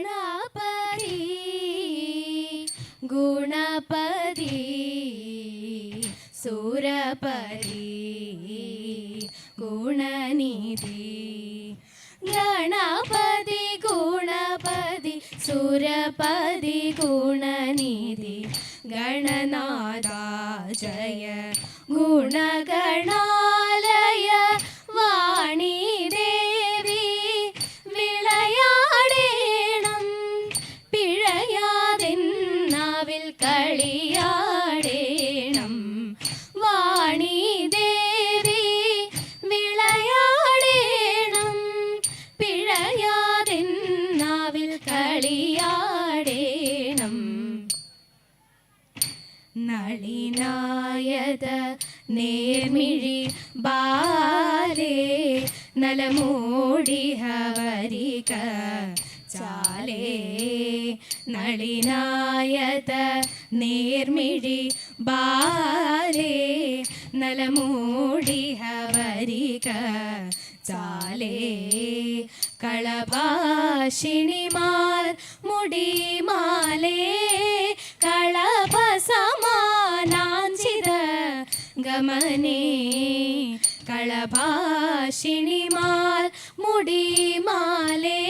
ಗಣಪತಿ ಗುಣಪತಿ ಸುರಪತಿ ಗುಣನಿಧಿ ಗಣಪತಿ ಗುಣಪತಿ ಸುರಪತಿ ಗುಣನಿಧಿ ಗಣನಾದ ಜಯ ಗುಣಗಣ നലമൂടിഹ വരിക ചാലേ നളിനായത നേർമിഴി ബാലേ നലമൂടിഹവരിക ചാലേ കളഭാഷിണിമാർ മുടിമാലേ കളഭ സമാനാഞ്ചിത ഗമനേ കളഭാഷിണിമാർ മുടിമാലേ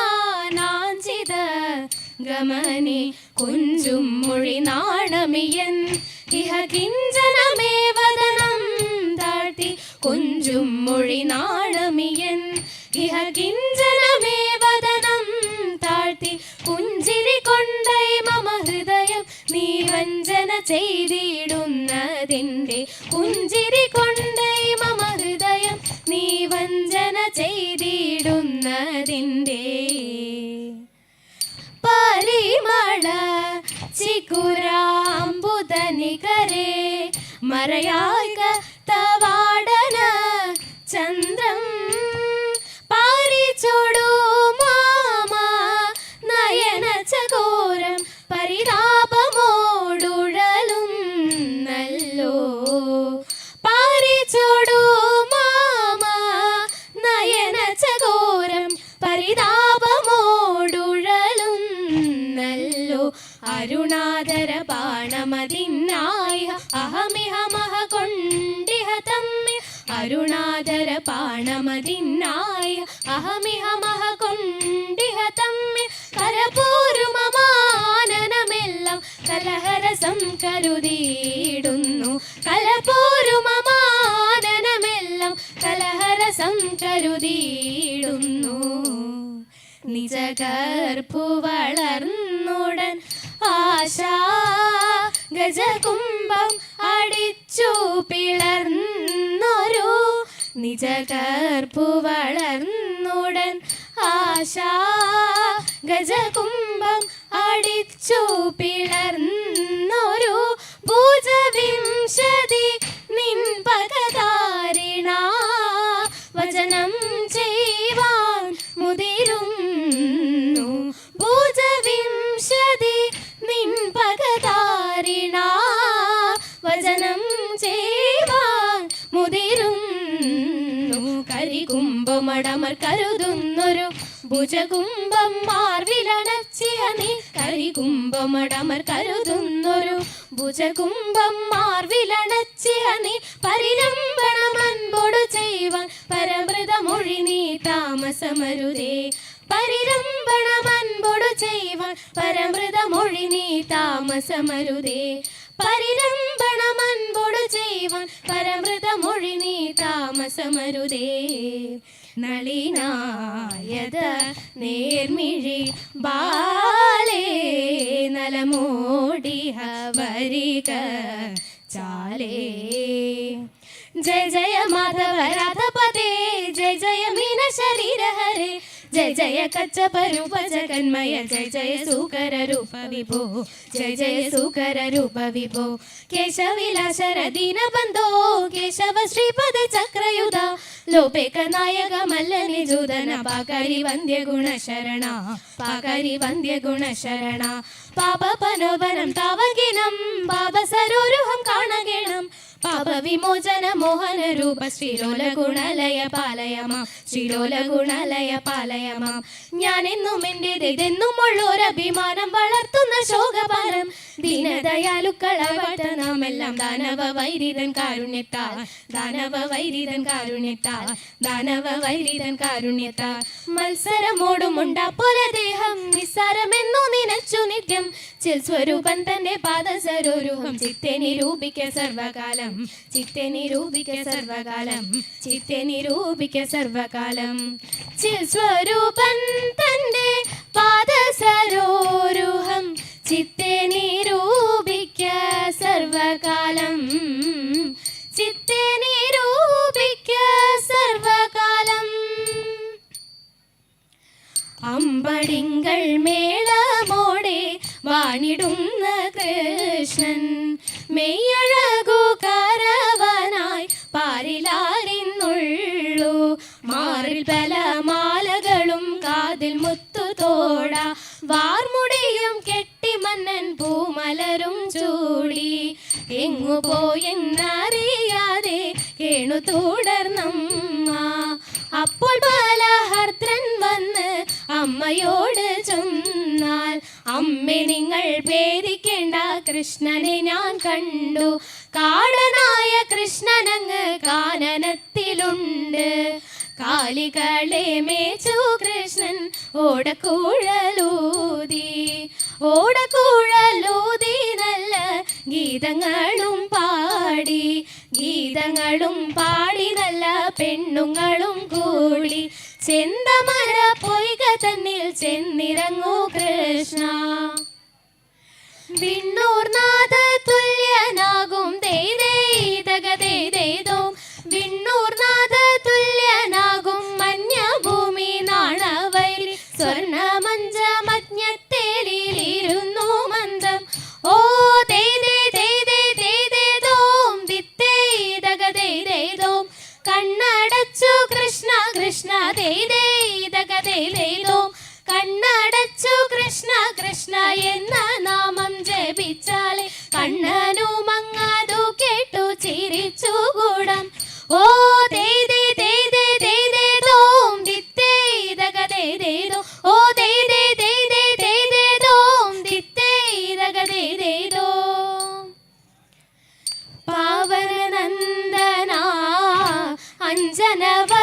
കളഭസമാനാഞ്ചിത ഗമനെ കുഞ്ചും മൊഴി നാണമിയൻ ഇഹ കിഞ്ചനമേ വദനം താഴ്ത്തി കുഞ്ചും മൊഴി നാണമിയൻ ഇഹ കിഞ്ചനമേ വദനം താഴ്ത്തി കുഞ്ചിരി കൊണ്ടൈ മമ ഹൃദയം നീ വഞ്ചന ചെയ്തിടുന്നതിന്റെ പുഞ്ചിരി കൊണ്ടൈ മമ ഹൃദയം നീ വഞ്ചന ചെയ്തിടുന്നതിന്റെ. പരിമള ചിക്കുരാമ്പുതനികരെ മറയാക അഹമിഹ മഹ കൊണ്ടിഹ തമ്മി അരുണാദര പാണമതിന്നായ അഹമിഹ മഹ കൊണ്ടിഹ കരപോരുമമാനനമെല്ലാം കലഹരസം കരുതിയിടുന്നു. കലപൂരുമമാനനമെല്ലാം കലഹരസം കരുതിയിടുന്നു. നിജഗർഭു വളർന്നുടൻ ആശാ ഗജകുംഭം അടിച്ചു പിളർന്നൊരു നിജഗർഭു വളർന്നുടൻ ആശാ. ഗജകുംഭം അടിച്ചു പിളർന്നൊരു പൂജ നിൻ പകതാരിണ വചനം ചെയ്യുവാൻ കരുതുന്നൊരു ഭുജകുംഭം മാർവിലണച്ചിഹ നീ കരികുംഭമടമർ കരുതുന്നൊരു ഭുജകുംഭം മാർവിലണച്ചിഹ നീ പരിരംഭണമൻപൊടു ചെയ്യുവാൻ പരമൃതമൊഴി നീ താമസമരുതേ. പരിരംഭണമൻപൊടു ചെയ്യുവാൻ പരമൃതമൊഴി നീ താമസമരുതേ. പരിരംഭണമൻപൊടു ചെയ്യുവാൻ പരമൃതമൊഴി നീ താമസമരുതേ. നളിനായത നേർമിഴി ബാലേ നലമോടി ഹവരിക ചാലേ. ജയ ജയ മാധവ രാധപദേ ജയ ജയ മീന ശരീര ഹരേ ജയ ജയ കച്ചപരൂപ ജഗന്മയ ജയ ജയ സൂകര രൂപ വിഭോ ജയ ജയ സൂകര രൂപ വിഭോ കേശവിലാശര ദീന ബന്ധോ കേശവ ശ്രീപദ ചക്രയുധ ലോപേക നായക മല്ലനി ജൂതന പാകരി വന്ദ്യ ഗുണശരണ പാകരി വന്ദ്യ ഗുണശരണ പാപ പനോപനം താവകിനം പാപ സരോരുഹ പാപവിമോചന മോഹന രൂപ ശ്രീലോല ഗുണലയ പാലയമാം. ശ്രീലോല ഗുണലയ പാലയമാം. ഞാൻ എന്നും എന്റേതെന്നും ഉള്ളൊരഭിമാനം വളർത്തുന്ന ശോകപാലം. ദീനദയാലുക്കളവട്ട നാം എല്ലാം ദാനവ വൈരിതൻ കാരുണ്യത്താൽ ദാനവ വൈരിതൻ കാരുണ്യത്താൽ ദാനവ വൈരിതൻ കാരുണ്യത്താൽ മത്സരമോടുമുണ്ടാ പോലെ ദേഹം നിസ്സാരമെന്നു നിനച്ചു നിത്യം. ചിൽ സ്വരൂപൻ തന്റെ പാദസരോരുഹം ചിത്തെ നിരൂപിക്ക സർവകാലം. ചിത്തെ നിരൂപിക്ക സർവകാലം. ചിത്തെ നിരൂപിക്ക സർവകാലം. സ്വരൂപൻ തന്റെ പാദസരോരുഹം. ചിത്തെ നിരൂപിക്ക സർവകാലം. ചിത്തെ നിരൂപിക്ക സർവകാലം. അമ്പടിങ്കൾ മേളമോടെ വാണിടുന്ന പല മാലകളും കാതിൽ മുത്തുതോട വാർമുടിയും കെട്ടി മന്നൻ പൂമലരും ചൂടി. എങ്ങു പോയെന്നറിയാതെ കേണു തുടർന്നമ്മ അപ്പോൾ ബാലഹർദ്രൻ വന്ന് അമ്മയോട് ചൊന്നാൽ അമ്മേ നിങ്ങൾ പേരിക്കേണ്ട കൃഷ്ണനെ ഞാൻ കണ്ടു. കാടനായ കൃഷ്ണനങ്ങ് കാനനത്തിലുണ്ട്. കാലികളെ മേച്ചു കൃഷ്ണൻ ഓടക്കൂഴലൂതി. ഓടക്കൂഴലൂതി നല്ല ഗീതങ്ങളും പാടി. ഗീതങ്ങളും പാടി നല്ല പെണ്ണുങ്ങളും കൂടി. ചെന്തമര പൊയ്ക തന്നിൽ ചെന്നിറങ്ങൂ കൃഷ്ണ. വിണ്ണൂർനാഥ കണ്ണനു മങ്ങാതു കേട്ടു ചിരിച്ചുകൂടാം ഓ ഓ അഞ്ജനവർണ